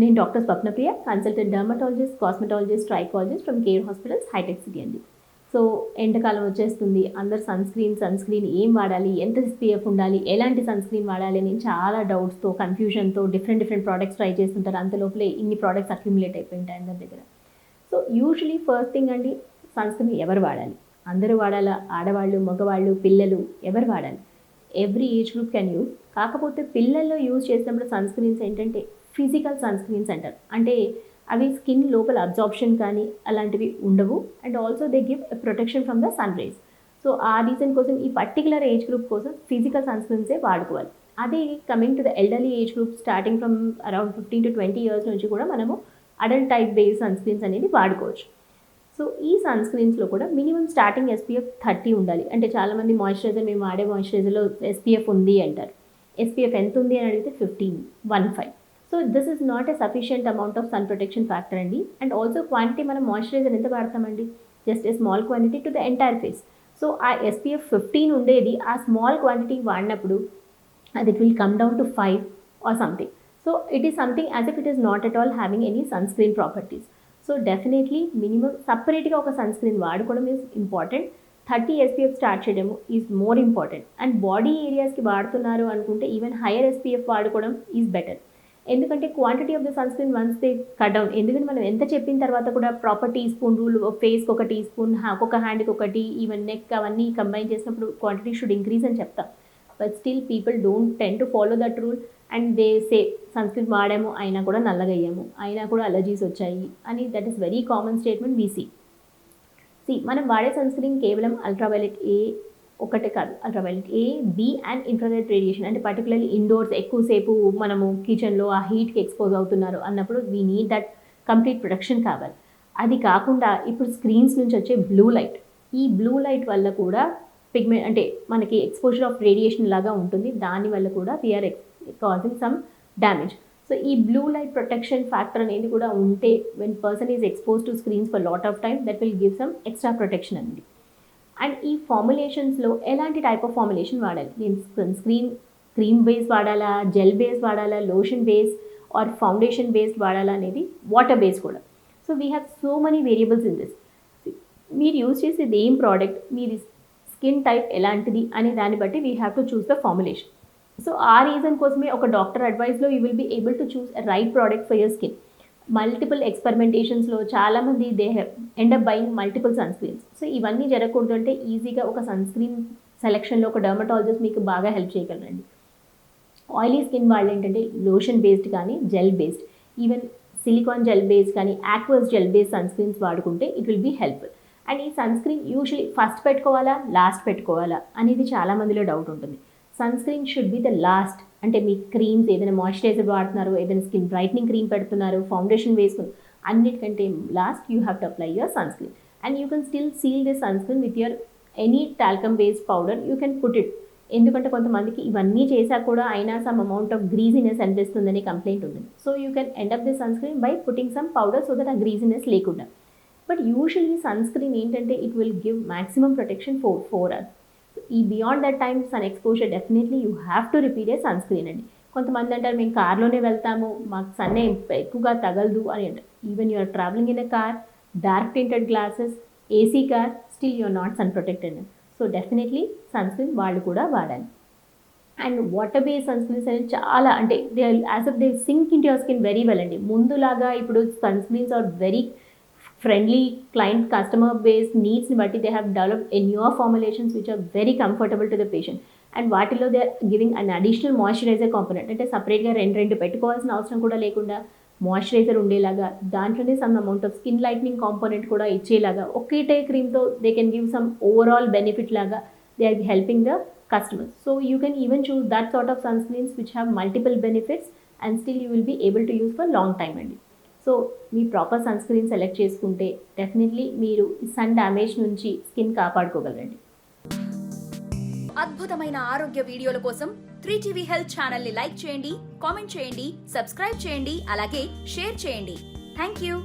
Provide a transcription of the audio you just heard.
నేను doctor Swapnapriya consultant dermatologist cosmetologist trichologist from Care Hospitals hitech city అండి. So ఎండాకాలం వచ్చేస్తుంది. అందరు సన్ స్క్రీన్ సన్ స్క్రీన్ ఏం వాడాలి? ఎంత ఎస్పీఎఫ్ ఉండాలి? ఎలాంటి సన్ స్క్రీన్ వాడాలి? అని చాలా డౌట్స్తో కన్ఫ్యూజన్తో డిఫరెంట్ డిఫరెంట్ ప్రోడక్ట్స్ ట్రై చేస్తుంటారు. అంత లోపలే ఇన్ని ప్రోడక్ట్స్ అక్యుములేట్ అయిపోయింటాయి అందరి దగ్గర. సో యూజువలీ ఫస్ట్ థింగ్ అండి సన్ స్క్రీన్ ఎవరు వాడాలి? అందరూ వాడాలా? ఆడవాళ్ళు మగవాళ్ళు పిల్లలు ఎవరు వాడాలి? Every age group can use కాకపోతే పిల్లల్లో యూజ్ చేసినప్పుడు సన్ స్క్రీన్స్ ఏంటంటే ఫిజికల్ సన్ స్క్రీన్స్ అంటారు అంటే అవి స్కిన్ లోపల అబ్జార్ప్షన్ కానీ అలాంటివి ఉండవు. And also they give protection from the sun rays so ఆ రీజన్ కోసం ఈ పర్టికులర్ ఏజ్ గ్రూప్ కోసం ఫిజికల్ సన్ స్క్రీన్సే వాడుకోవాలి. అదే coming to the elderly age group starting from around fifteen to twenty years నుంచి కూడా మనము adult type base sunscreens అనేది వాడుకోవచ్చు. సో ఈ సన్ స్క్రీన్స్లో కూడా మినిమం స్టార్టింగ్ ఎస్పీఎఫ్ థర్టీ ఉండాలి. అంటే చాలామంది మాయిశ్చరైజర్ మేము వాడే మాయిశ్చరైజర్లో ఎస్పీఎఫ్ ఉంది అంటారు. ఎస్పీఎఫ్ ఎంత ఉంది అని అడిగితే fifteen one five so this is not a sufficient amount of sun protection factor అండి. అండ్ ఆల్సో క్వాంటిటీ మనం మాయిశ్చరైజర్ ఎంత వాడతామండి? Just a small quantity to the entire face so ఆ ఎస్పీఎఫ్ ఫిఫ్టీన్ ఉండేది. ఆ స్మాల్ క్వాంటిటీ వాడినప్పుడు అది it will come down to five or something so it is something as if it is not at all having any sunscreen properties so definitely minimum సపరేట్గా ఒక sunscreen వాడుకోవడం is important thirty SPF start చేయడము is more important and body ఏరియాస్కి వాడుతున్నారు అనుకుంటే even higher SPF వాడుకోవడం is better ఎందుకంటే quantity of the sunscreen once they cut down ఎందుకంటే మనం ఎంత చెప్పిన తర్వాత కూడా ప్రాపర్ టీ స్పూన్ రూల్ ఫేస్కి ఒక టీ స్పూన్ ఒక్కొక్క హ్యాండ్కి ఒకటి ఈవెన్ నెక్ అవన్నీ కంబైన్ చేసినప్పుడు క్వాంటిటీ షుడ్ ఇంక్రీజ్ అని చెప్తాం. But still people don't tend to follow that rule and they say sunscreen వాడాము అయినా కూడా నల్లగా అయ్యాము అయినా కూడా అలర్జీస్ వచ్చాయి అని that is very common statement because మనం వాడే సన్ స్క్రీన్ కేవలం అల్ట్రావైలెట్ ఏ ఒకటే కాదు ultraviolet A B and infrared radiation అంటే పర్టికులర్లీ ఇండోర్స్ ఎక్కువసేపు మనము కిచెన్లో ఆ హీట్కి ఎక్స్పోజ్ అవుతున్నారు అన్నప్పుడు we need that complete protection కావాలి అది కాకుండా ఇప్పుడు స్క్రీన్స్ నుంచి వచ్చే బ్లూ లైట్ ఈ బ్లూ లైట్ వల్ల కూడా పిగ్మెంట్ అంటే మనకి ఎక్స్పోజర్ ఆఫ్ రేడియేషన్ లాగా ఉంటుంది. దానివల్ల కూడా we're causing some damage so ఈ బ్లూ లైట్ ప్రొటెక్షన్ ఫ్యాక్టర్ అనేది కూడా ఉంటే when person is expose to screens for lot of time that will give some extra protection అనేది. అండ్ ఈ ఫార్ములేషన్స్లో ఎలాంటి టైప్ ఆఫ్ ఫార్ములేషన్ వాడాలి? నేను సన్ స్క్రీన్ క్రీమ్ బేస్ వాడాలా? జెల్ బేస్ వాడాలా? Lotion base or foundation based వాడాలా? అనేది వాటర్ బేస్ కూడా. So we have so many variables in this మీరు యూజ్ చేసేది ఏం ప్రోడక్ట్ మీది స్కిన్ టైప్ ఎలాంటిది? అనే దాన్ని బట్టి we have to choose the formulation so ఆ రీజన్ కోసమే ఒక doctor అడ్వైస్లో you will be able to choose right product for your skin multiple ఎక్స్పెరిమెంటేషన్స్లో చాలామంది they end up buying multiple sunscreens so ఇవన్నీ జరగకూడదు అంటే ఈజీగా ఒక సన్ స్క్రీన్ సెలెక్షన్లో ఒక డర్మటాలజిస్ట్ మీకు బాగా హెల్ప్ చేయగలరండి. ఆయిలీ స్కిన్ వాళ్ళు ఏంటంటే లోషన్ బేస్డ్ కానీ gel based even silicone gel based కానీ aqueous gel based sunscreens వాడుకుంటే it will be helpful and ఈ సన్ స్క్రీన్ యూజువలీ ఫస్ట్ పెట్టుకోవాలా లాస్ట్ పెట్టుకోవాలా అనేది చాలా మందిలో డౌట్ ఉంటుంది. Sunscreen should be the last అంటే మీ క్రీమ్స్ ఏదైనా మాయిశ్చరైజర్ వాడుతున్నారు ఏదైనా స్కిన్ బ్రైట్నింగ్ క్రీమ్ పెడుతున్నారు ఫౌండేషన్ వేసుకుని అన్నిటికంటే last you have to apply your sunscreen and you can still seal this sunscreen with your any talcum based powder you can put it ఎందుకంటే కొంతమందికి ఇవన్నీ చేసా కూడా అయినా సమ్ అమౌంట్ ఆఫ్ గ్రీజినెస్ అనిపిస్తుందని కంప్లైంట్ ఉంటుంది so you can end up the sunscreen by putting some powder so that ఆ greasiness లేకుండా. బట్ యూజువల్లీ సన్ స్క్రీన్ ఏంటంటే it will give maximum protection four four hours ఈ beyond that time sun exposure definitely you have to repeat a screen అండి. కొంతమంది అంటారు మేము కార్లోనే వెళ్తాము మాకు సన్నే ఎక్కువగా తగలదు అని అంటారు. Even you're travelling in a car dark tinted glasses AC car still you're not sun protected so definitely sunscreen వాళ్ళు కూడా వాడాలి. And water base sunscreens అనేది చాలా అంటే they as of they sink in your skin very well అండి. ముందులాగా ఇప్పుడు sunscreens are very friendly client customer base నీడ్స్ని బట్టి they have develop an newer formulations which are very comfortable to the patient and వాటిలో they are giving an additional moisturiser component అంటే సపరేట్గా రెండు రెండు పెట్టుకోవాల్సిన అవసరం కూడా లేకుండా మాయిశ్చరైజర్ ఉండేలాగా దాంట్లోనే some amount of skin lightening component కూడా ఇచ్చేలాగా ఒకేటే క్రీమ్తో they can give some overall benefit లాగా they are helping the customers. So you can even choose that sort of sunscreens which have multiple benefits and still you will be able to use for long time అండి సో మీ proper sunscreen select చేసుకుంటే definitely మీరు sun damage నుంచి skin కాపాడుకోగలరండి. అద్భుతమైన ఆరోగ్య వీడియోల కోసం త్రీ టీవీ హెల్త్ ఛానల్ని లైక్ చేయండి కామెంట్ చేయండి సబ్స్క్రైబ్ చేయండి అలాగే షేర్ చేయండి. Thank you